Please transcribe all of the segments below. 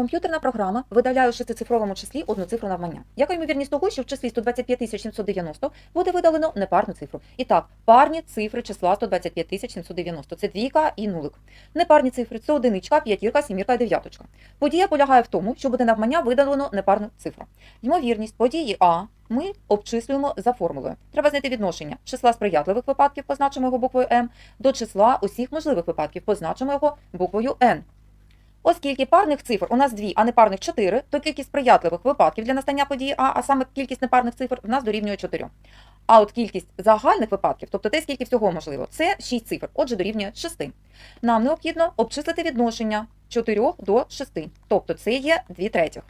Комп'ютерна програма видаляє у шестицифровому числі одну цифру навмання. Яка ймовірність того, що в числі 125 790 буде видалено непарну цифру? І так, парні цифри числа 125 790 – це двійка і нулик. Непарні цифри це одиничка, п'ятірка, сімірка і дев'яточка. Подія полягає в тому, що буде навмання видалено непарну цифру. Ймовірність події А ми обчислюємо за формулою. Треба знайти відношення числа сприятливих випадків, позначимо його буквою М, до числа усіх можливих випадків, позначимо його буквою N. Оскільки парних цифр у нас дві, а не парних чотири, то кількість сприятливих випадків для настання події А, а саме кількість непарних цифр в нас дорівнює 4. А от кількість загальних випадків, тобто те, скільки всього можливо, це 6 цифр, отже, дорівнює 6. Нам необхідно обчислити відношення 4 до 6, тобто це є 2 третіх.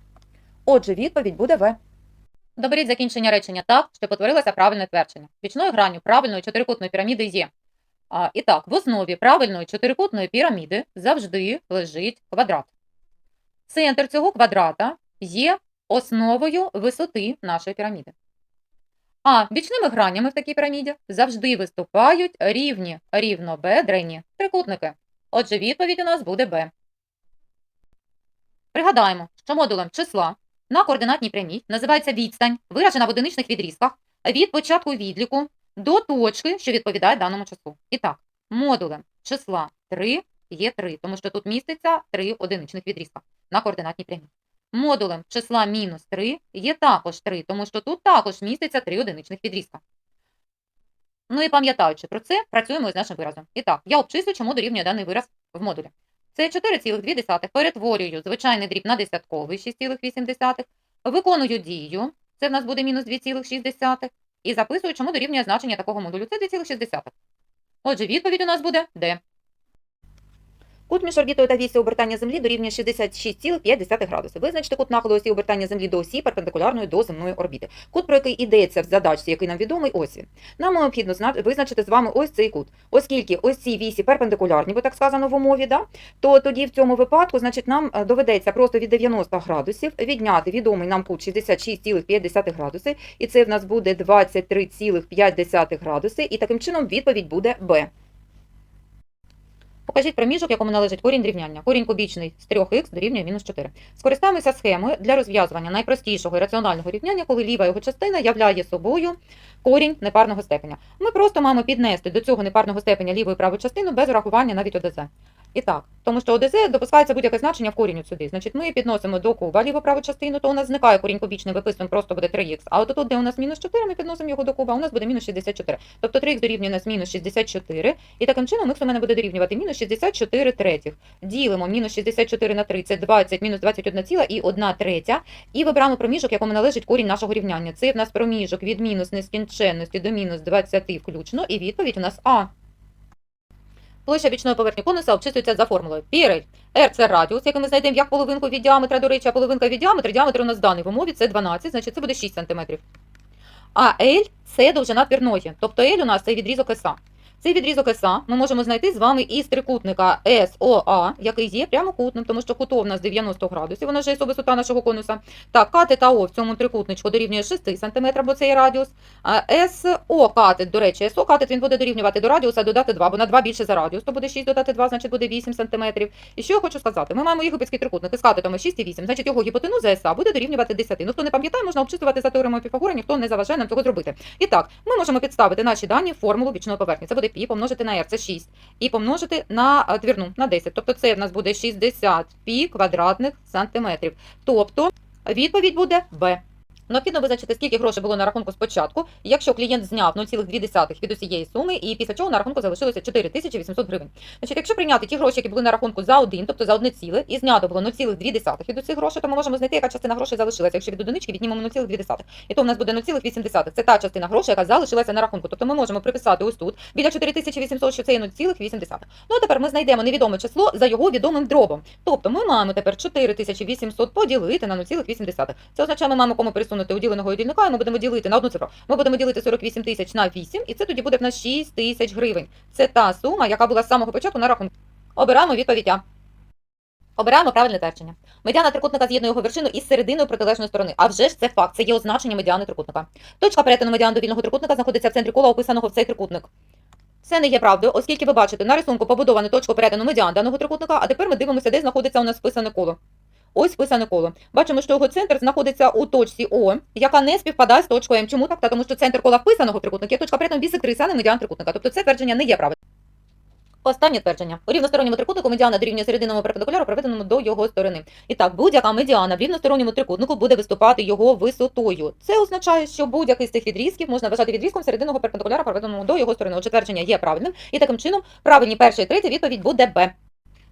Отже, відповідь буде В. Доберіть закінчення речення так, що потворилося правильне твердження. Бічною гранню правильної чотирикутної піраміди є. А, і так, в основі правильної чотирикутної піраміди завжди лежить квадрат. Центр цього квадрата є основою висоти нашої піраміди. А бічними гранями в такій піраміді завжди виступають рівні рівнобедрені трикутники. Отже, відповідь у нас буде Б. Пригадаємо, що модулем числа на координатній прямій називається відстань, виражена в одиничних відрізках від початку відліку до точки, що відповідає даному числу. І так, модулем числа 3 є 3, тому що тут міститься 3 одиничних відрізка на координатній прямій. Модулем числа мінус 3 є також 3, тому що тут також міститься 3 одиничних відрізка. Ну і пам'ятаючи про це, працюємо із нашим виразом. І так, я обчислю, чому дорівнює даний вираз в модулі. Це 4,2 перетворюю звичайний дріб на десятковий 6,8, виконую дію, це в нас буде мінус 2,6, і записую, чому дорівнює значення такого модулю. Це 2,6. Отже, відповідь у нас буде Д. Кут між орбітою та вісі обертання Землі дорівнює 66,5 градуси. Визначте кут нахилу осі обертання Землі до осі перпендикулярної до земної орбіти. Кут, про який йдеться в задачці, який нам відомий, ось він. Нам необхідно зна- визначити з вами ось цей кут. Оскільки ось ці вісі перпендикулярні, бо так сказано в умові, да? то тоді в цьому випадку значить, нам е, доведеться просто від 90 градусів відняти відомий нам кут 66,5 градуси, і це в нас буде 23,5 градуси, і таким чином відповідь буде Б. Покажіть проміжок, якому належить корінь рівняння. Корінь кубічний з 3х дорівнює мінус 4. Скористаємося схемою для розв'язування найпростішого і раціонального рівняння, коли ліва його частина являє собою корінь непарного степеня. Ми просто маємо піднести до цього непарного степеня ліву і праву частину без урахування навіть ОДЗ. І так, тому що ОДЗ допускається будь-яке значення в корінь сюди. Значить, ми підносимо до куба ліву праву частину, то у нас зникає корінь кубічний, виписуємо, просто буде 3х. А от тут, де у нас мінус 4, ми підносимо його до куба, у нас буде мінус 64. Тобто 3х дорівнює нас мінус 64, і таким чином х у мене буде дорівнювати мінус 64 третіх. Ділимо мінус 64 на 3, це 20, мінус 21 ціла і 1 третя. І вибираємо проміжок, якому належить корінь нашого рівняння. Це в нас проміжок від мінус нескінченності до мінус 20 включно, і відповідь у нас А. Площа бічної поверхні конуса обчислюється за формулою. Пірель. R – це радіус, який ми знайдемо як половинку від діаметра, до речі, а половинка від діаметра, діаметр у нас даний в умові, це 12, значить це буде 6 см. А L – це довжина пірної, тобто L у нас це відрізок СА. Цей відрізок СА ми можемо знайти з вами із трикутника SOA, який є прямокутним, тому що кутов у нас 90 градусів, вона ж є висота нашого конуса. Так, катет АО в цьому трикутничку дорівнює 6 см, бо це є радіус. СО катет, до речі, СО катет він буде дорівнювати до радіуса додати 2, бо на 2 більше за радіус, то буде 6 додати 2, значить буде 8 см. І що я хочу сказати? Ми маємо єгипетський трикутник із катетами 6 і 8, значить його гіпотенуза СА буде дорівнювати 10. Ну, хто не пам'ятає, можна обчислювати за теоремою Піфагора, ніхто не заважає нам цього зробити. І так, ми можемо підставити наші дані в формулу бічної поверхні. Це буде пі помножити на r, це 6, і помножити на а, двірну, на 10. Тобто це в нас буде 60 пі квадратних сантиметрів. Тобто відповідь буде Б. Необхідно визначити, скільки грошей було на рахунку спочатку, якщо клієнт зняв 0,2 від усієї суми, і після чого на рахунку залишилося 4800 гривень. Значить, якщо прийняти ті гроші, які були на рахунку за один, тобто за одне ціле, і знято було 0,2 від усіх грошей, то ми можемо знайти, яка частина грошей залишилася. Якщо від одинички віднімемо 0,2. І то в нас буде 0,8. Це та частина грошей, яка залишилася на рахунку. Тобто ми можемо приписати ось тут біля 4800, що це є 0,8. Ну а тепер ми знайдемо невідоме число за його відомим дробом. Тобто ми маємо тепер 4800 поділити на 0,8. Це означає, ми маємо кому пересунути уділеного дільника, і ми будемо ділити на одну цифру. Ми будемо ділити 48 тисяч на 8, і це тоді буде в нас 6 тисяч гривень. Це та сума, яка була з самого початку на рахунку. Обираємо відповідь А. Обираємо правильне твердження. Медіана трикутника з'єднує його вершину із серединою протилежної сторони. А вже ж це факт, це є означення медіани трикутника. Точка перетину медіану довільного трикутника знаходиться в центрі кола, описаного в цей трикутник. Це не є правдою, оскільки ви бачите на рисунку побудовану точку перетину медіан даного трикутника, а тепер ми дивимося, де знаходиться у нас вписане коло. Ось вписане коло. Бачимо, що його центр знаходиться у точці О, яка не співпадає з точкою М. Чому так? Та тому що центр кола вписаного трикутника є точка перетину бісектриси, а не медіан трикутника. Тобто це твердження не є правильним. Останнє твердження. У рівносторонньому трикутнику медіана дорівнює серединному перпендикуляру, проведеному до його сторони. І так, будь-яка медіана в рівносторонньому трикутнику буде виступати його висотою. Це означає, що будь-який з цих відрізків можна вважати відрізком серединного перпендикуляра, проведеного до його сторони. Отже, твердження є правильним, і таким чином правильні перша і третя відповідь буде Б.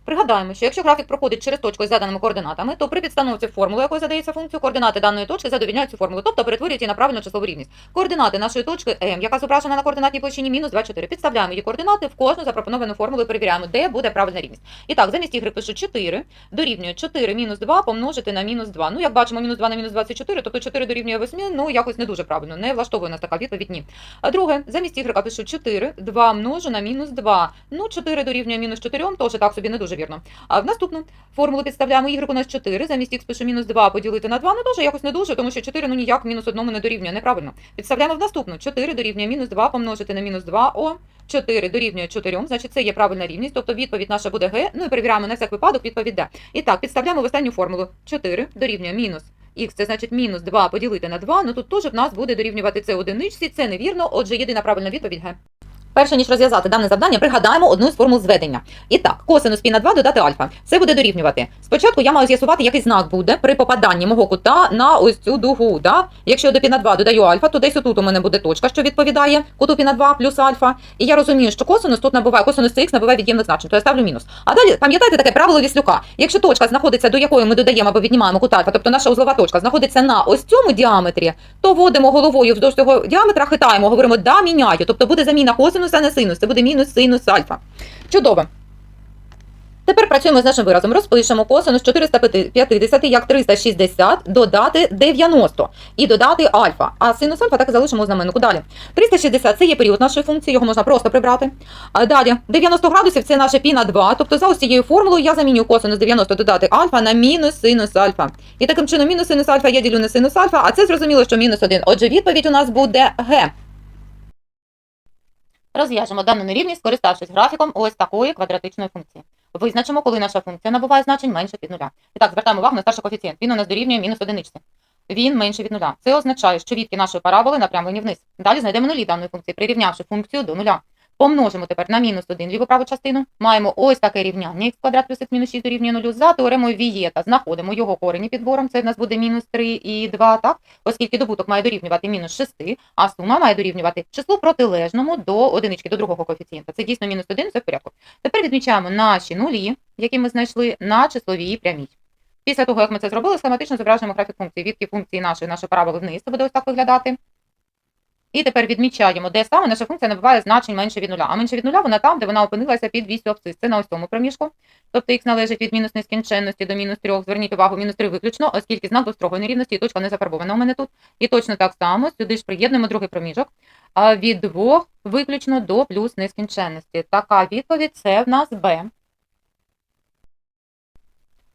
Пригадаємо, що якщо графік проходить через точку із заданими координатами, то при підстановці формули, якою задається функцію, координати даної точки задовільняють цю формулу, тобто перетворюють її на правильну числову рівність. Координати нашої точки М, яка зображена на координатній площині мінус 24. Підставляємо її координати в кожну запропоновану формулу і перевіряємо, де буде правильна рівність. І так, замість ігри пишу 4, дорівнює 4 мінус 2 помножити на мінус 2. Ну, як бачимо, мінус 2 на мінус 24, тобто 4 дорівнює 8, ну якось не дуже правильно, не влаштовує нас така відповідь, ні. А друге, замість ігрека пишу 4, 2 множу на мінус 2. Ну, 4 дорівнює мінус 4, теж так собі не дуже вірно. А в наступну формулу підставляємо y у нас 4, замість х пишу мінус 2 поділити на 2, ну теж якось не дуже, тому що 4 ну ніяк мінус 1 не дорівнює, неправильно. Підставляємо в наступну, 4 дорівнює мінус 2 помножити на мінус 2, о, 4 дорівнює 4, значить це є правильна рівність, тобто відповідь наша буде Г, ну і перевіряємо на всяк випадок відповідь Д. І так, підставляємо в останню формулу, 4 дорівнює мінус Х, це значить мінус 2 поділити на 2, ну тут теж в нас буде дорівнювати це одиничці, це невірно, отже єдина правильна відповідь Г. Перше ніж розв'язати дане завдання, пригадаємо одну з формул зведення. І так, косинус пі на 2 додати альфа. Це буде дорівнювати. Спочатку я маю з'ясувати, який знак буде при попаданні мого кута на ось цю дугу. Да? Якщо до пі на 2 додаю альфа, то десь отут у мене буде точка, що відповідає куту пі на 2 плюс альфа. І я розумію, що косинус тут набуває, косинус х набуває від'ємних значень, то я ставлю мінус. А далі пам'ятаєте таке правило Віслюка. Якщо точка знаходиться, до якої ми додаємо або віднімаємо кут альфа, тобто наша узлова точка знаходиться на ось цьому діаметрі, то водимо головою вздовж цього діаметра, хитаємо, говоримо да, міняю. Тобто буде заміна косинуса на синус. Це буде мінус синус альфа. Чудово. Тепер працюємо з нашим виразом. Розпишемо косинус 450 як 360 додати 90 і додати альфа. А синус альфа так і залишимо у знаменнику. Далі. 360 це є період нашої функції, його можна просто прибрати. А далі 90 градусів це наше пі на 2. Тобто за ось цією формулою я замінюю косинус 90 додати альфа на мінус синус альфа. І таким чином мінус синус альфа я ділю на синус альфа, а це зрозуміло, що мінус 1. Отже, відповідь у нас буде Г. Розв'яжемо дану нерівність, скориставшись графіком ось такої квадратичної функції. Визначимо, коли наша функція набуває значень менше від нуля. І так, звертаємо увагу на старший коефіцієнт. Він у нас дорівнює мінус одиничці. Він менше від нуля. Це означає, що відки нашої параболи напрямлені вниз. Далі знайдемо нулі даної функції, прирівнявши функцію до нуля. Помножимо тепер на мінус 1 ліву праву частину. Маємо ось таке рівняння. х квадрат плюс х мінус 6 дорівнює нулю. За теоремою Вієта знаходимо його корені підбором. Це в нас буде мінус 3 і 2, так? Оскільки добуток має дорівнювати мінус 6, а сума має дорівнювати числу протилежному до одинички, до другого коефіцієнта. Це дійсно мінус 1, це в порядку. Tепер відмічаємо наші нулі, які ми знайшли на числовій прямій. Після того, як ми це зробили, схематично зображуємо графік функції. Відки функції нашої, нашої параболи вниз, це буде ось так виглядати. І тепер відмічаємо, де саме наша функція набуває значень менше від нуля. А менше від нуля вона там, де вона опинилася під вісю абсцис. Це на ось цьому проміжку. Тобто х належить від мінус нескінченності до мінус 3. Зверніть увагу, мінус 3 виключно, оскільки знак двострогої нерівності і точка не зафарбована у мене тут. І точно так само сюди ж приєднуємо другий проміжок. А від 2 виключно до плюс нескінченності. Така відповідь це в нас Б.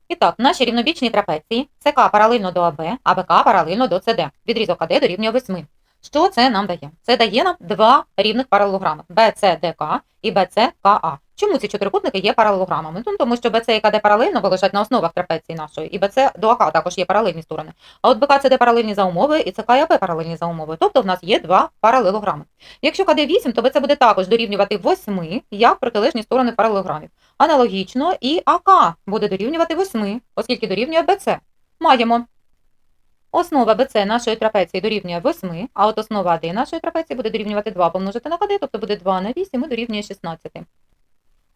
І так, наші рівнобічні трапеції СК паралельно до АБ, а БК паралельно до СД. Відрізок АД дорівнює 8. Що це нам дає? Це дає нам два рівних паралелограми BCDK і BCKA. Чому ці чотирикутники є паралелограмами? Ну, тому що BC і КД паралельно, бо лежать на основах трапеції нашої, і BC до АК також є паралельні сторони. А от БК ЦД паралельні за умови, і ЦК і АБ паралельні за умови. Тобто в нас є два паралелограми. Якщо КД 8, то BC буде також дорівнювати 8, як протилежні сторони паралелограмів. Аналогічно і АК буде дорівнювати 8, оскільки дорівнює BC. Маємо Основа BC нашої трапеції дорівнює 8, а от основа АД нашої трапеції буде дорівнювати 2 помножити на КД, тобто буде 2 на 8 і дорівнює 16.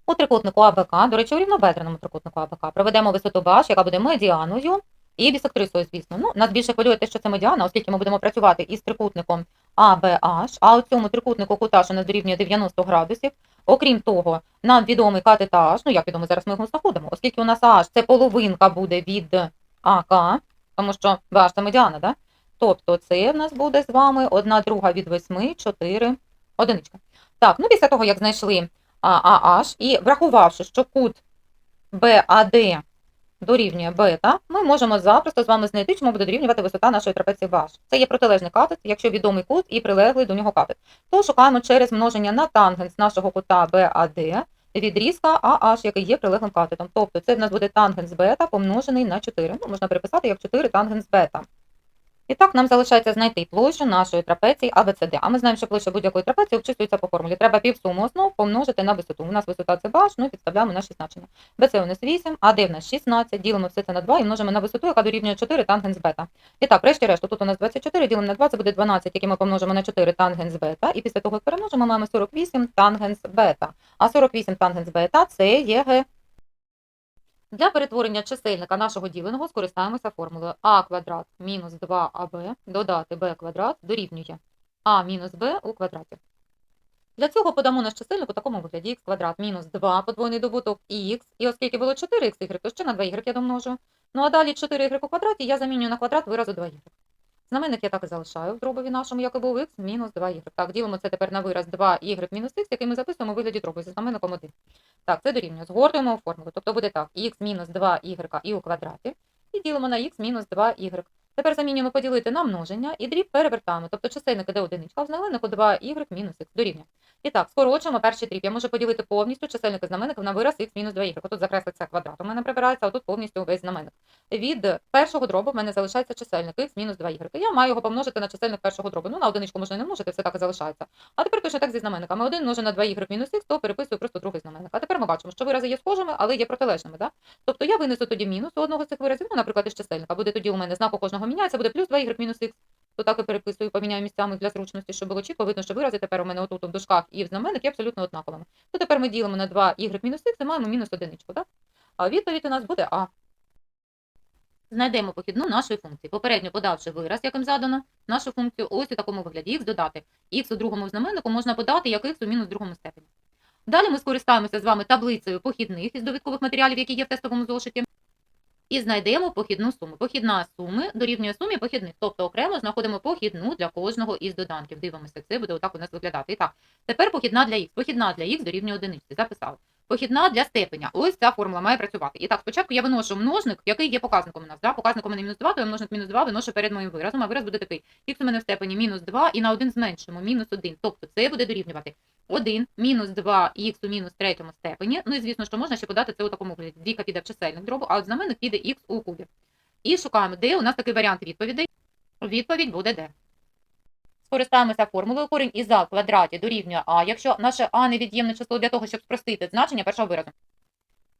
У трикутнику АБК, до речі, у рівнобедреному трикутнику АБК, проведемо висоту баш, яка буде медіаною і бісектрисою, звісно. Ну, нас більше хвилює те, що це медіана, оскільки ми будемо працювати із трикутником ABH, а у цьому трикутнику кута, що нас дорівнює 90 градусів. Окрім того, нам відомий катет AH, ну як відомо, зараз ми його знаходимо, оскільки у нас AH це половинка буде від АК, тому що ваш медіана, да? Тобто це в нас буде з вами 1 друга від 8, 4, одиничка. Так, ну після того, як знайшли AH і врахувавши, що кут BAD дорівнює бета, ми можемо запросто з вами знайти, чому буде дорівнювати висота нашої трапеції ваш. Це є протилежний катет, якщо відомий кут і прилеглий до нього катет. То шукаємо через множення на тангенс нашого кута BAD, відрізка АH, який є прилеглим катетом. Тобто це в нас буде тангенс бета помножений на 4. Ну, можна переписати як 4 тангенс бета. І так, нам залишається знайти площу нашої трапеції ABCD. А ми знаємо, що площа будь-якої трапеції обчислюється по формулі. Треба півсуму основ помножити на висоту. У нас висота це баш, ну і підставляємо наші значення. BC у нас 8, АД у нас 16, ділимо все це на 2 і множимо на висоту, яка дорівнює 4 тангенс бета. І так, решті-решту, тут у нас 24, ділимо на 2, це буде 12, який ми помножимо на 4 тангенс бета. І після того, як перемножимо, маємо 48 тангенс бета. А 48 тангенс бета це є Г. Для перетворення чисельника нашого діленого скористаємося формулою а квадрат мінус 2аб додати b квадрат дорівнює а мінус b у квадраті. Для цього подамо наш чисельник у такому вигляді х квадрат мінус 2 подвойний добуток х, і оскільки було 4х, то ще на 2y я домножу. Ну а далі 4y у квадраті я замінюю на квадрат виразу 2y. Знаменник я так і залишаю в дробові нашому, як і був х мінус 2y. Так, ділимо це тепер на вираз 2y мінус х, який ми записуємо у вигляді дроби зі знаменником 1. Так, це дорівнює. Згортуємо у формулу. Тобто буде так, х мінус 2y і у квадраті, і ділимо на х мінус 2y. Тепер замінюємо поділити на множення і дріб перевертаємо. Тобто чисельник іде одиничка, в знаменнику 2y мінус х дорівнює. І так, скорочуємо перший дріб. Я можу поділити повністю чисельник і знаменник на вираз х мінус 2y. Отут закреслиться квадрат. У мене прибирається, а тут повністю весь знаменник. Від першого дробу в мене залишається чисельник х мінус 2y. Я маю його помножити на чисельник першого дробу. Ну, на одиничку можна не множити, все так і залишається. А тепер точно так зі знаменниками. 1 множу на 2y мінус х, то переписую просто другий знаменник. А тепер ми бачимо, що вирази є схожими, але є протилежними. Да? Тобто я винесу тоді мінус одного з цих виразів, ну, наприклад, із чисельника. Буде тоді у мене знак у кожного міняється, буде плюс 2y мінус х. То так і переписую, поміняю місцями для зручності, щоб було чітко видно, що вирази тепер у мене отут у дужках і в знаменник є абсолютно однаковими. То тепер ми ділимо на 2y мінус х і маємо мінус одиничку. Так? А відповідь у нас буде А. Знайдемо похідну нашої функції. Попередньо подавши вираз, яким задано, нашу функцію ось у такому вигляді х додати. Х у другому знаменнику можна подати як х у мінус другому степені. Далі ми скористаємося з вами таблицею похідних із довідкових матеріалів, які є в тестовому зошиті. І знайдемо похідну суму. Похідна суми дорівнює сумі похідних, тобто окремо знаходимо похідну для кожного із доданків. Дивимося, це буде отак у нас виглядати. І так, тепер похідна для х. Похідна для х дорівнює одиниці. Записали. Похідна для степеня. Ось ця формула має працювати. І так, спочатку я виношу множник, який є показником у нас. Да? Показником у мене мінус 2, то я множник мінус 2 виношу перед моїм виразом, а вираз буде такий. Х у мене в степені мінус 2 і на 1 зменшимо, мінус 1. Тобто це буде дорівнювати 1 мінус 2 х у мінус третьому степені. Ну і звісно, що можна ще подати це у такому вигляді. Двійка піде в чисельник дробу, а от знаменник піде х у кубі. І шукаємо, де у нас такий варіант відповідей. Відповідь буде де. Скористаємося формулою корінь із а в квадраті дорівнює а, якщо наше а невід'ємне число для того, щоб спростити значення першого виразу.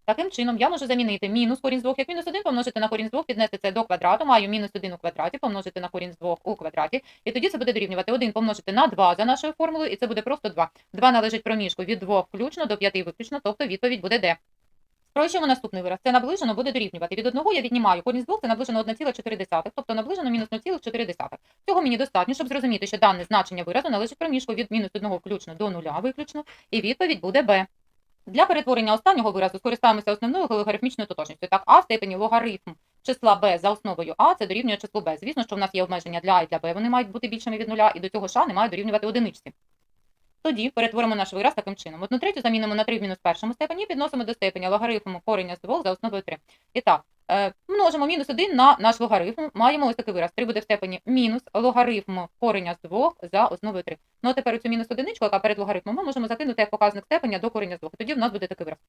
Таким чином, я можу замінити мінус корінь з 2 як мінус 1 помножити на корінь з 2, піднести це до квадрату, маю мінус 1 у квадраті, помножити на корінь з 2 у квадраті, і тоді це буде дорівнювати 1 помножити на 2 за нашою формулою, і це буде просто 2. 2 належить проміжку від 2 включно до 5 виключно, тобто відповідь буде де. Спрощуємо наступний вираз. Це наближено буде дорівнювати. Від 1 я віднімаю корінь з 2, це наближено 1,4, тобто наближено мінус 0,4. Цього мені достатньо, щоб зрозуміти, що дане значення виразу належить проміжку від мінус 1 включно до 0 виключно, і відповідь буде Б. Для перетворення останнього виразу скористаємося основною логарифмічною тотожністю. Так, а в степені логарифм числа b за основою а це дорівнює числу b. Звісно, що в нас є обмеження для а і для b, вони мають бути більшими від нуля, і до цього ж а не мають дорівнювати одиничці. Тоді перетворимо наш вираз таким чином. Одну третю замінимо на 3 в мінус першому степені, підносимо до степеня логарифму кореня з 2 за основою 3. І так, е, множимо мінус 1 на наш логарифм, маємо ось такий вираз. 3 буде в степені мінус логарифм кореня з 2 за основою 3. Ну а тепер цю мінус одиничку, яка перед логарифмом, ми можемо закинути як показник степеня до кореня з 2. Тоді в нас буде такий вираз.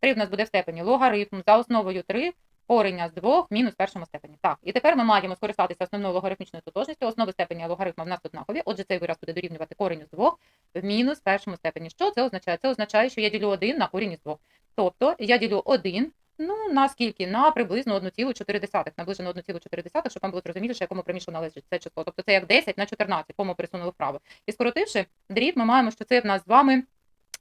3 в нас буде в степені логарифм за основою 3 кореня з 2 мінус першому степені. Так, і тепер ми маємо скористатися основною логарифмічною тотожністю. Основи степені логарифма в нас однакові. Отже, цей вираз буде дорівнювати кореню з 2 в мінус першому степені. Що це означає? Це означає, що я ділю 1 на корінь із 2. Тобто я ділю 1 Ну, на скільки? На приблизно 1,4. Наближено 1,4, щоб вам було зрозуміліше, якому проміжку належить це число. Тобто це як 10 на 14, кому пересунули вправо. І скоротивши дріб, ми маємо, що це в нас з вами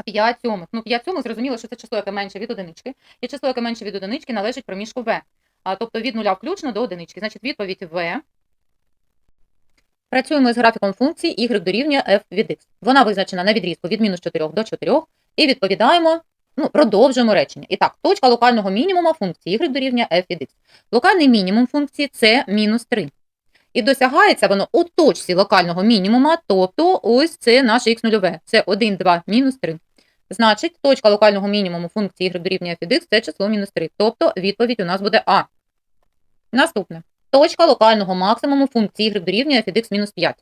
5 сьомих. Ну, 5 сьомих, зрозуміло, що це число, яке менше від одинички. І число, яке менше від одинички, належить проміжку В. А, тобто від нуля включно до одинички. Значить, відповідь В. Працюємо з графіком функції y дорівнює f від x. Вона визначена на відрізку від мінус 4 до 4. І відповідаємо Ну, продовжуємо речення. І так, точка локального мінімума функції y дорівнює f від x. Локальний мінімум функції це мінус 3. І досягається воно у точці локального мінімума, тобто ось це наше х нульове. Це 1, 2, мінус 3. Значить, точка локального мінімуму функції y дорівнює від це число мінус 3. Тобто відповідь у нас буде А. Наступне. точка локального максимуму функції y дорівнює від x мінус 5.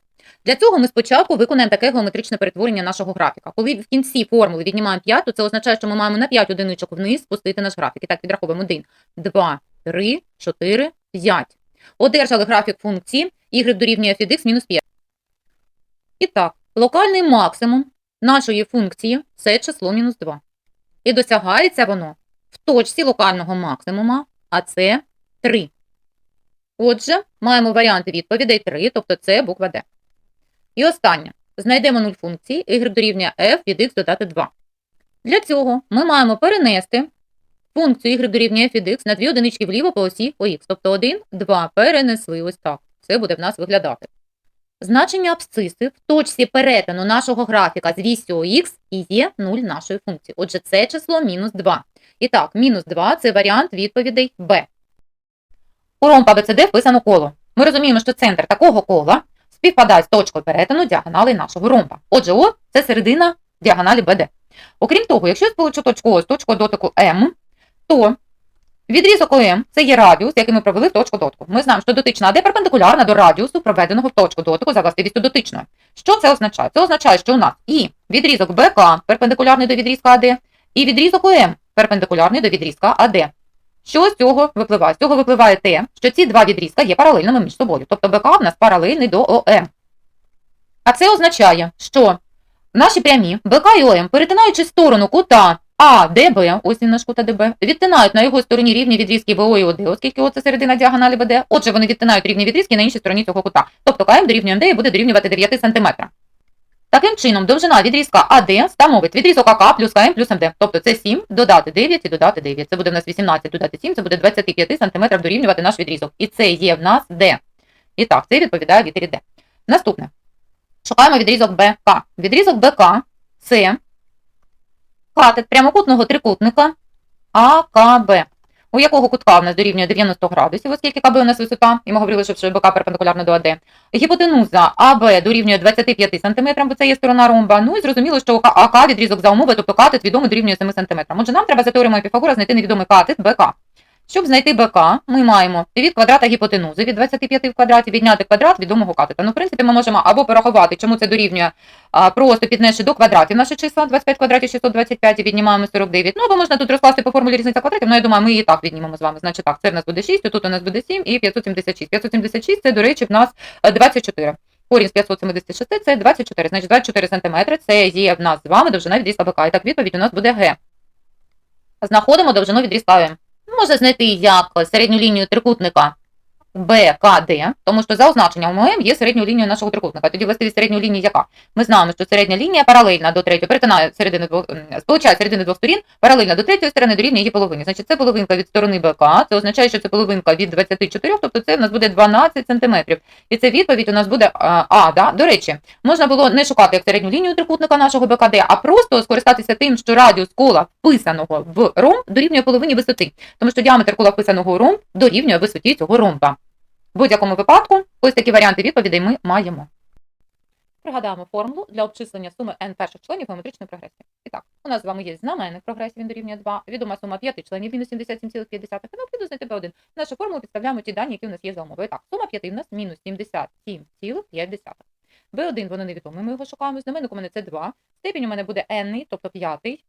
Для цього ми спочатку виконаємо таке геометричне перетворення нашого графіка. Коли в кінці формули віднімаємо 5, то це означає, що ми маємо на 5 одиничок вниз спустити наш графік. І так, підраховуємо 1, 2, 3, 4, 5. Одержали графік функції y дорівнює від мінус 5. І так, локальний максимум нашої функції це число мінус 2. І досягається воно в точці локального максимума, а це 3. Отже, маємо варіанти відповідей 3, тобто це буква D. І останнє. Знайдемо нуль функції y дорівнює f від x додати 2. Для цього ми маємо перенести функцію y дорівнює f від x на дві одинички вліво по осі ОХ. Тобто 1, 2 перенесли ось так. Це буде в нас виглядати. Значення абсциси в точці перетину нашого графіка з вісю ОХ і є 0 нашої функції. Отже, це число мінус 2. І так, мінус 2 – це варіант відповідей Б. У ромб АБЦД вписано коло. Ми розуміємо, що центр такого кола співпадає з точкою перетину діагонали нашого ромба. Отже, О – це середина діагоналі БД. Окрім того, якщо я сполучу точку О з точкою дотику М, то відрізок ОМ – це є радіус, який ми провели в точку дотику. Ми знаємо, що дотична АД перпендикулярна до радіусу, проведеного в точку дотику за властивістю дотичної. Що це означає? Це означає, що у нас і відрізок БК перпендикулярний до відрізка АД, і відрізок ОМ перпендикулярний до відрізка АД. Що з цього випливає? З цього випливає те, що ці два відрізка є паралельними між собою. Тобто БК в нас паралельний до ОМ. А це означає, що наші прямі БК і ОМ, перетинаючи сторону кута АДБ, ось він наш кут АДБ, відтинають на його стороні рівні відрізки БО і ОД, оскільки О це середина діагоналі БД. Отже, вони відтинають рівні відрізки на іншій стороні цього кута. Тобто КМ дорівнює МД і буде дорівнювати 9 см. Таким чином, довжина відрізка АД становить відрізок АК плюс КМ плюс МД. Тобто це 7 додати 9 і додати 9. Це буде в нас 18 додати 7, це буде 25 см дорівнювати наш відрізок. І це є в нас Д. І так, це відповідає літері Д. Наступне. Шукаємо відрізок БК. Відрізок БК це катет прямокутного трикутника АКБ. У якого кутка в нас дорівнює 90 градусів, оскільки КБ у нас висота, і ми говорили, що БК перпендикулярно до АД. Гіпотенуза АБ дорівнює 25 см, бо це є сторона ромба. Ну і зрозуміло, що АК відрізок за умови, тобто катет відомий дорівнює 7 см. Отже, нам треба за теоремою Піфагора знайти невідомий катет БК. Щоб знайти БК, ми маємо від квадрата гіпотенузи від 25 в квадраті відняти квадрат відомого катета. Ну, в принципі, ми можемо або порахувати, чому це дорівнює, а, просто піднесши до квадратів наші числа, 25 квадратів 625 і віднімаємо 49. Ну, або можна тут розкласти по формулі різниця квадратів, ну, я думаю, ми її так віднімемо з вами. Значить так, це в нас буде 6, тут у нас буде 7 і 576. 576 це, до речі, в нас е, 24. Корінь з 576 це 24, значить 24 см це є в нас з вами довжина відрізка БК. І так відповідь у нас буде Г. Знаходимо довжину відрізка М. Можна знайти як середню лінію трикутника БКД, тому що за означенням ОМ є середньою лінією нашого трикутника. Тоді властивість середньої лінії яка? Ми знаємо, що середня лінія паралельна до третьої, перетинає середини двох, сполучає середини двох сторін, паралельна до третьої сторони дорівнює її половині. Значить, це половинка від сторони БК, це означає, що це половинка від 24, тобто це в нас буде 12 см. І це відповідь у нас буде а, А. Да? До речі, можна було не шукати як середню лінію трикутника нашого БКД, а просто скористатися тим, що радіус кола вписаного в ромб дорівнює половині висоти, тому що діаметр кола вписаного у ромб дорівнює висоті цього ромба. В будь-якому випадку ось такі варіанти відповідей ми маємо. Пригадаємо формулу для обчислення суми n перших членів геометричної прогресії. І так, у нас з вами є знаменник прогресії, він дорівнює 2, відома сума 5 членів мінус 77,5, і необхідно знайти b1. В нашу формулу підставляємо ті дані, які у нас є за умовою. Так, сума 5 у нас мінус 77,5. b1 воно невідоме, ми його шукаємо, знаменник у мене це 2, степінь у мене буде n, тобто 5,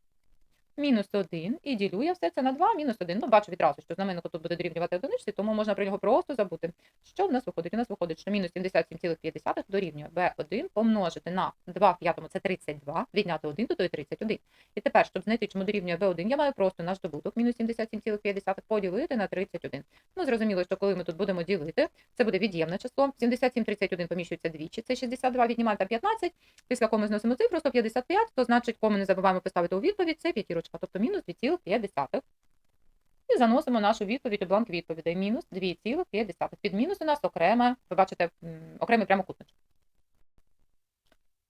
мінус 1, і ділю я все це на 2, мінус 1. Ну, бачу відразу, що знаменник тут буде дорівнювати одиничці, тому можна про нього просто забути. Що в нас виходить? У нас виходить, що мінус 77,5 дорівнює b1 помножити на 2 в п'ятому, це 32, відняти 1, то то і 31. І тепер, щоб знайти, чому дорівнює b1, я маю просто наш добуток, мінус 77,5 поділити на 31. Ну, зрозуміло, що коли ми тут будемо ділити, це буде від'ємне число. 77, 31 поміщується двічі, це 62, віднімаємо 15, після кому зносимо цифру 155, то значить, кому не забуваємо поставити у відповідь, це п'ятірочка, тобто мінус 2,5. І заносимо нашу відповідь у бланк відповідей. Мінус 2,5. Під мінус у нас окрема, ви бачите, окремий прямокутник.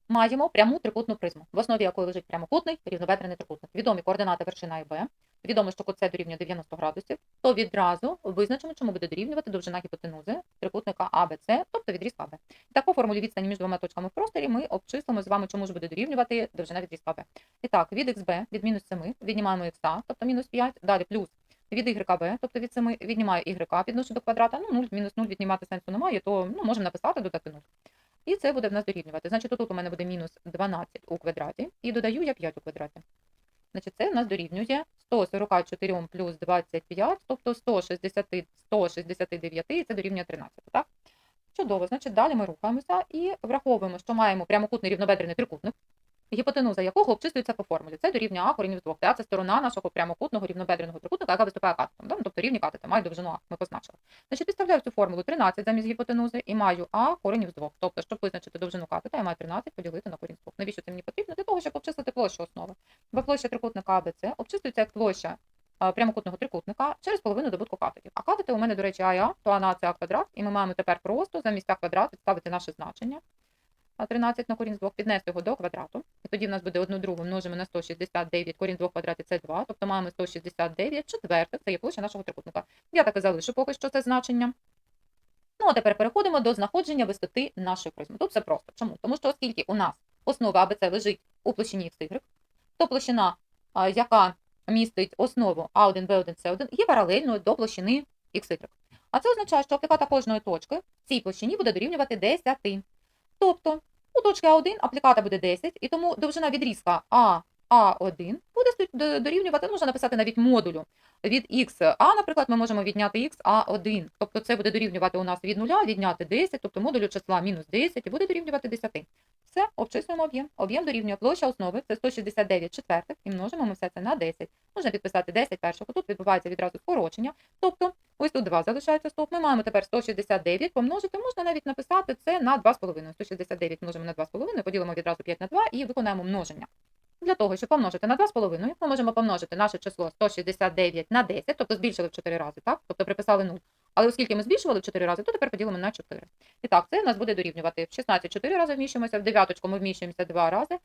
Маємо пряму трикутну призму, в основі якої лежить прямокутний рівноведрений трикутник. Відомі координати вершина і Б. Відомо, що кут С дорівнює 90 градусів, то відразу визначимо, чому буде дорівнювати довжина гіпотенузи трикутника АБЦ, тобто відрізка АБ. Так, по формулі відстані між двома точками в просторі ми обчислимо з вами, чому ж буде дорівнювати довжина відрізка АБ. І так, від XB, від мінус 7, віднімаємо х, тобто мінус 5, далі плюс від YB, тобто від 7 віднімаю YK, підношу до квадрата, ну 0 мінус 0 віднімати сенсу немає, то ну, можемо написати, додати 0. І це буде в нас дорівнювати. Значить, тут у мене буде мінус 12 у квадраті, і додаю я 5 у квадраті. Значить, це в нас дорівнює 144 плюс 25, тобто 160, 169, і це дорівнює 13, так? Чудово, значить, далі ми рухаємося і враховуємо, що маємо прямокутний рівнобедрений трикутник, гіпотенуза якого обчислюється по формулі. Це дорівнює А корінь з двох. Це сторона нашого прямокутного рівнобедреного трикутника, яка виступає катетом. Да? Ну, Тобто рівні катети мають довжину А, ми позначили. Значить, підставляю цю формулу 13 замість гіпотенузи і маю А корінь з двох. Тобто, щоб визначити довжину катета, я маю 13 поділити на корінь з двох. Навіщо це мені потрібно? Для того, щоб обчислити площу основи. Бо площа трикутника АБЦ обчислюється як площа прямокутного трикутника через половину добутку катетів. А катети у мене, до речі, А і А, то А на це А квадрат, і ми маємо тепер просто замість А квадрат підставити наше значення. А 13 на корінь з 2, піднести його до квадрату. І тоді в нас буде 1 другу множимо на 169, корінь з 2 квадратів це 2, тобто маємо 169 четвертих, це є площа нашого трикутника. Я так і залишу поки що це значення. Ну, а тепер переходимо до знаходження висоти нашої призми. Тут все просто. Чому? Тому що оскільки у нас основа АБЦ лежить у площині XY, то площина, яка містить основу А1, Б1, С1, є паралельною до площини XY. А це означає, що апліката кожної точки в цій площині буде дорівнювати 10. Тобто у точки А1 апліката буде 10, і тому довжина відрізка А, А1 буде дорівнювати, можна написати навіть модулю від х А, наприклад, ми можемо відняти х А1. Тобто це буде дорівнювати у нас від 0 відняти 10, тобто модулю числа мінус 10 і буде дорівнювати 10. Все, обчислюємо об'єм. Об'єм дорівнює площа основи, це 169 четвертих, і множимо ми все це на 10. Можна підписати 10 першого, тут відбувається відразу скорочення. Тобто, ось тут 2 залишається стоп. Ми маємо тепер 169 помножити, можна навіть написати це на 2,5. 169 множимо на 2,5, поділимо відразу 5 на 2 і виконаємо множення. Для того, щоб помножити на 2,5, ми можемо помножити наше число 169 на 10, тобто збільшили в 4 рази, так? Тобто приписали 0. Але оскільки ми збільшували в 4 рази, то тепер поділимо на 4. І так, це в нас буде дорівнювати в 16 4 рази вміщуємося, в дев'яточку ми вміщуємося 2 рази.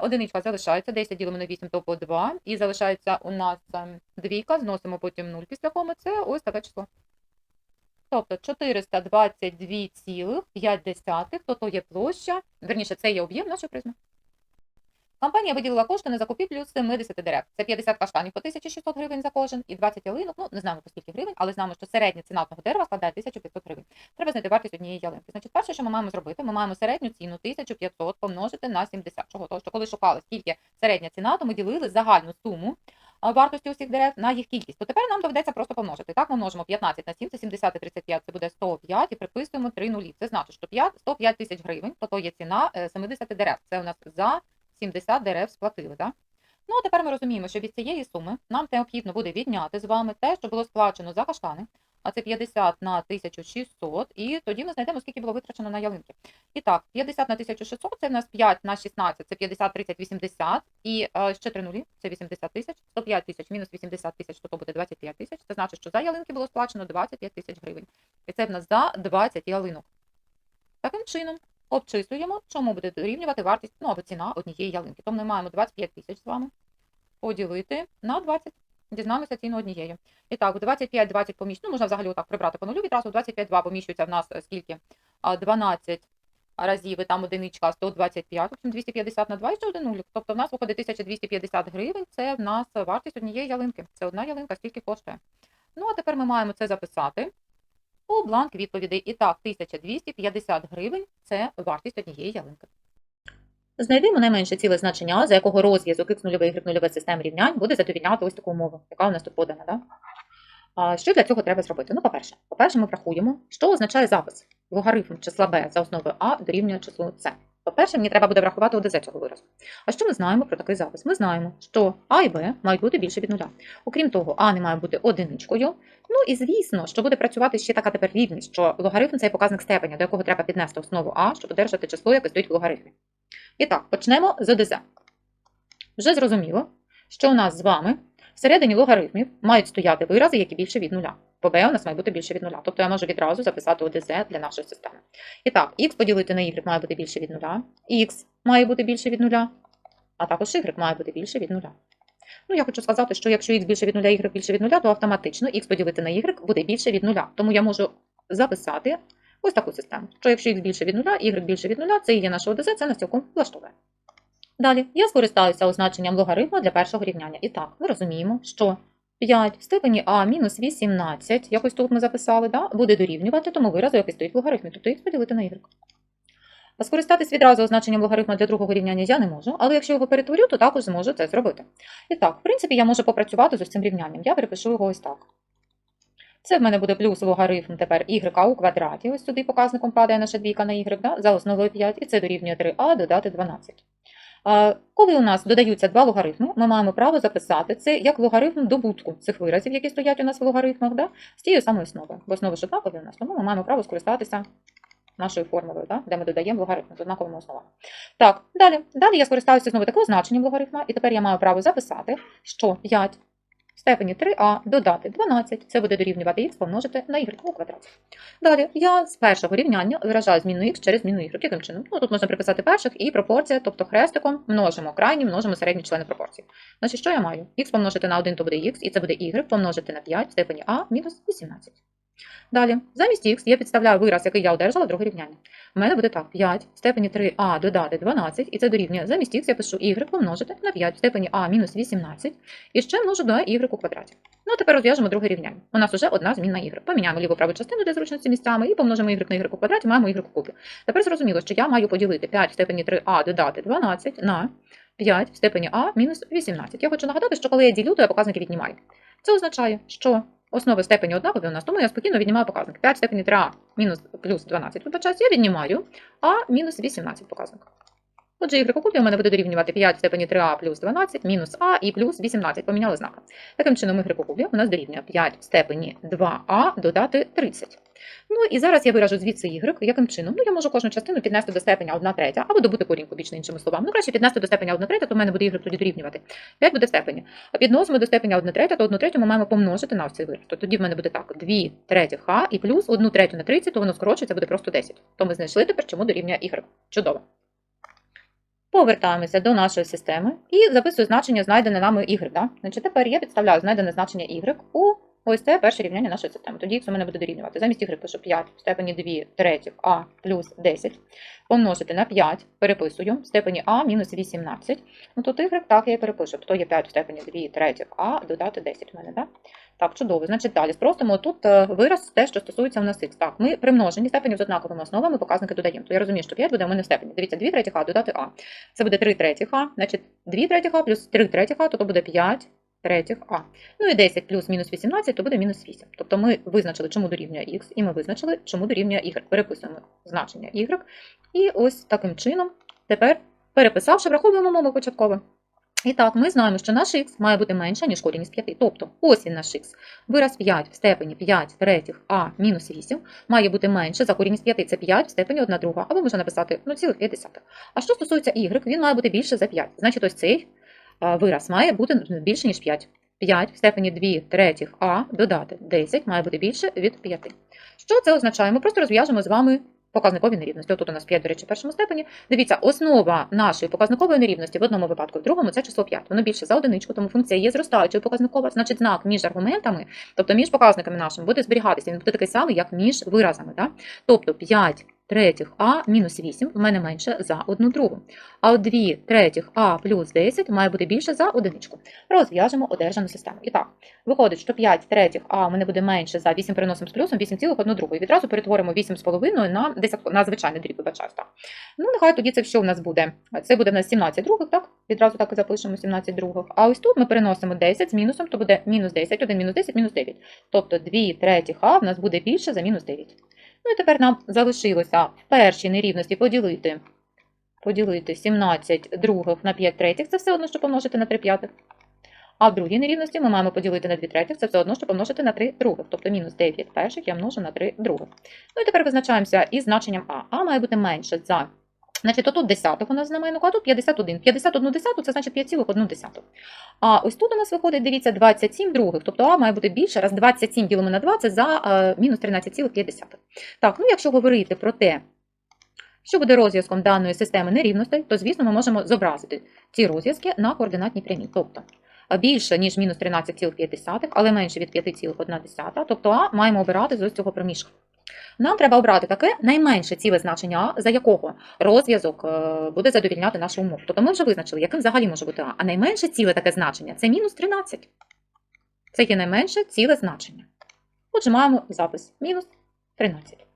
Одиничка залишається, 10 ділимо на 8, то по 2. І залишається у нас ем, двійка, зносимо потім 0 після коми, це ось таке число. Тобто 422,5, то то є площа, верніше, це є об'єм нашої призми. Компанія виділила кошти на закупівлю 70 дерев. Це 50 каштанів по 1600 гривень за кожен і 20 ялинок. Ну, не знаємо по скільки гривень, але знаємо, що середня ціна одного дерева складає 1500 гривень. Треба знайти вартість однієї ялинки. Значить, перше, що ми маємо зробити, ми маємо середню ціну 1500 помножити на 70. Чого? Тому що коли шукали, скільки середня ціна, то ми ділили загальну суму вартості усіх дерев на їх кількість. То тепер нам доведеться просто помножити. Так, ми множимо 15 на 7, це 70 і 35, це буде 105, і приписуємо 3 нулі. Це значить, що 5, 105 тисяч гривень, то то є ціна е, 70 дерев. Це у нас за 70 дерев сплатили. Да? Ну, а тепер ми розуміємо, що від цієї суми нам необхідно буде відняти з вами те, що було сплачено за каштани, а це 50 на 1600, і тоді ми знайдемо, скільки було витрачено на ялинки. І так, 50 на 1600 це в нас 5 на 16, це 50, 30, 80, і е, ще 3 нулі, це 80 тисяч, 105 тисяч мінус 80 тисяч, то то буде 25 тисяч. Це значить, що за ялинки було сплачено 25 тисяч гривень. І це в нас за 20 ялинок. Таким чином, обчислюємо, чому буде дорівнювати вартість, ну або ціна однієї ялинки. Тому ми маємо 25 тисяч з вами поділити на 20. Дізнаємося ціну однієї. І так, 25, 20 поміщ... Ну, можна взагалі отак прибрати по нулю відразу. 25, 2 поміщується в нас е, скільки? 12 разів, і там одиничка 125, в 250 на 2 і ще один нулік. Тобто в нас виходить 1250 гривень, це в нас вартість однієї ялинки. Це одна ялинка, скільки коштує. Ну, а тепер ми маємо це записати у бланк відповідей. І так, 1250 гривень – це вартість однієї ялинки. Знайдемо найменше ціле значення, за якого розв'язок x 0 y 0 систем рівнянь буде задовільняти ось таку умову, яка у нас тут подана. Да? А що для цього треба зробити? Ну, по-перше, по-перше, ми врахуємо, що означає запис. Логарифм числа b за основою А дорівнює числу c. По-перше, мені треба буде врахувати ОДЗ цього виразу. А що ми знаємо про такий запис? Ми знаємо, що А і Б мають бути більше від нуля. Окрім того, А не має бути одиничкою. Ну і звісно, що буде працювати ще така тепер рівність, що логарифм це показник степеня, до якого треба піднести основу А, щоб одержати число, яке стоїть в логарифмі. І так, почнемо з ОДЗ. Вже зрозуміло, що у нас з вами всередині логарифмів мають стояти вирази, які більше від нуля. Бо b у нас має бути більше від нуля. Тобто я можу відразу записати ОДЗ для нашої системи. І так, x поділити на y має бути більше від нуля, x має бути більше від нуля, а також y має бути більше від нуля. Ну, я хочу сказати, що якщо x більше від нуля, y більше від нуля, то автоматично x поділити на y буде більше від нуля. Тому я можу записати ось таку систему. Що якщо x більше від нуля, y більше від нуля, це і є наше ОДЗ, це нас цілком влаштовує. Далі я скористаюся означенням логарифму для першого рівняння. І так, ми розуміємо, що 5 в степені а мінус 18, якось тут ми записали, да? буде дорівнювати тому виразу, який стоїть в логарифмі, тобто х поділити на y. Скористатись відразу означенням логарифма для другого рівняння я не можу, але якщо його перетворю, то також зможу це зробити. І так, в принципі, я можу попрацювати з ось цим рівнянням. Я перепишу його ось так. Це в мене буде плюс логарифм тепер y у квадраті. Ось сюди показником падає наша двійка на y, да? за основою 5, і це дорівнює 3а додати 12. Коли у нас додаються два логарифми, ми маємо право записати це як логарифм добутку цих виразів, які стоять у нас в логарифмах, да? з тією самою основою. Бо основи ж однакові у нас, тому ми маємо право скористатися нашою формулою, да? де ми додаємо логарифм з однаковими основами. Так, далі. Далі я скористаюся знову таким значенням логарифма, і тепер я маю право записати, що 5 степені 3а додати 12, це буде дорівнювати х помножити на y у квадраті. Далі я з першого рівняння виражаю зміну х через зміну y. Яким чином? Ну, тут можна приписати перших і пропорція, тобто хрестиком множимо крайні, множимо середні члени пропорції. Значить, що я маю? х помножити на 1, то буде х, і це буде y помножити на 5 в степені а мінус 18. Далі, замість х я підставляю вираз, який я одержала друге рівняння. У мене буде так: 5 в степені 3а додати 12, і це дорівнює замість х я пишу y помножити на 5 в степені а мінус 18, і ще множу на y у квадраті. Ну, а тепер розв'яжемо друге рівняння. У нас вже одна змінна y. Поміняємо ліву праву частину для зручності місцями і помножимо y на y у квадраті, маємо y у кубі. Тепер зрозуміло, що я маю поділити 5 в степені 3а додати 12 на 5 в степені а мінус 18. Я хочу нагадати, що коли я ділю, то я показники віднімаю. Це означає, що основи степені однакові у нас, тому я спокійно віднімаю показник. 5 в степені 3а мінус плюс 12, вибачаюсь, я віднімаю а мінус 18 показник. Отже, y кубі у мене буде дорівнювати 5 в степені 3а плюс 12 мінус а і плюс 18. Поміняли знака. Таким чином, y кубі у нас дорівнює 5 в степені 2а додати 30. Ну і зараз я виражу звідси y. Яким чином? Ну, я можу кожну частину піднести до степеня 1 третя, або добути корінь кубічний, іншими словами. Ну, краще піднести до степеня 1 третя, то в мене буде y тоді дорівнювати. 5 буде степені. А підносимо до степеня 1 третя, то 1 третю ми маємо помножити на ось цей вираз. То тоді в мене буде так: 2 третіх а і плюс 1 третю на 30, то воно скорочується, буде просто 10. То ми знайшли тепер, чому дорівнює y. Чудово. Повертаємося до нашої системи і записую значення знайдене нами y. Да? Значить, тепер я підставляю знайдене значення y у ось це перше рівняння нашої системи. Тоді x у мене буде дорівнювати. Замість y пишу 5 в степені 2 третіх а плюс 10. Помножити на 5, переписую в степені а мінус 18. Ну тут y так я і перепишу. То є 5 в степені 2 третіх а додати 10 в мене. Да? Так, чудово. Значить, далі спростимо тут е, вираз те, що стосується у нас х. Так, ми при множенні степенів з однаковими основами показники додаємо. То я розумію, що 5 буде у мене в степені. Дивіться, 2 третіх а додати а. Це буде 3 третіх а, значить 2 третіх а плюс 3 третіх а, то, то буде 5 третіх а. Ну і 10 плюс мінус 18, то буде мінус 8. Тобто ми визначили, чому дорівнює х, і ми визначили, чому дорівнює y. Переписуємо значення y. І ось таким чином тепер, переписавши, враховуємо мову початкове. І так, ми знаємо, що наш х має бути менше, ніж корінь із 5. Тобто, ось він наш х. Вираз 5 в степені 5 третіх а мінус 8 має бути менше за корінь із 5. Це 5 в степені 1 друга. Або можна написати 0,5. А що стосується y, він має бути більше за 5. Значить, ось цей вираз має бути більше, ніж 5. 5 в степені 2 третіх а додати 10 має бути більше від 5. Що це означає? Ми просто розв'яжемо з вами показникові нерівності. Отут у нас 5, до речі, в першому степені. Дивіться, основа нашої показникової нерівності в одному випадку, в другому це число 5. Воно більше за одиничку, тому функція є зростаючою показникова. Значить, знак між аргументами, тобто між показниками нашими, буде зберігатися. Він буде такий самий, як між виразами. Да? Тобто 5 третіх а мінус 8 в мене менше за одну другу. А от 2 третіх а плюс 10 має бути більше за одиничку. Розв'яжемо одержану систему. І так, виходить, що 5 третіх а у мене буде менше за 8 переносимо з плюсом 8,1 другу. І відразу перетворимо 8,5 на 10, на звичайний дріб, вибачаюсь. Так. Ну, нехай тоді це що в нас буде? Це буде в нас 17 других, так? Відразу так і запишемо 17 других. А ось тут ми переносимо 10 з мінусом, то буде мінус 10, 1 мінус 10, мінус 9. Тобто 2 третіх а в нас буде більше за мінус 9. Ну і тепер нам залишилося в першій нерівності поділити, поділити 17 других на 5 третіх, це все одно, що помножити на 3 п'ятих. А в другій нерівності ми маємо поділити на 2 третіх, це все одно, що помножити на 3 других. Тобто мінус 9 перших я множу на 3 других. Ну і тепер визначаємося із значенням А. А має бути менше за. Значить, отут десятих у нас знаменнику, а тут 51. 51 десяту – це значить 5,1 десяту. А ось тут у нас виходить, дивіться, 27 других. Тобто А має бути більше, раз 27 ділимо на 2 – це за е, мінус 13,5. Так, ну якщо говорити про те, що буде розв'язком даної системи нерівностей, то, звісно, ми можемо зобразити ці розв'язки на координатній прямій. Тобто більше, ніж мінус 13,5, але менше від 5,1. Тобто А маємо обирати з ось цього проміжка. Нам треба обрати таке найменше ціле значення за якого розв'язок е, буде задовільняти нашу умову. Тобто ми вже визначили, яким взагалі може бути А. А найменше ціле таке значення це мінус 13. Це є найменше ціле значення. Отже, маємо запис мінус 13.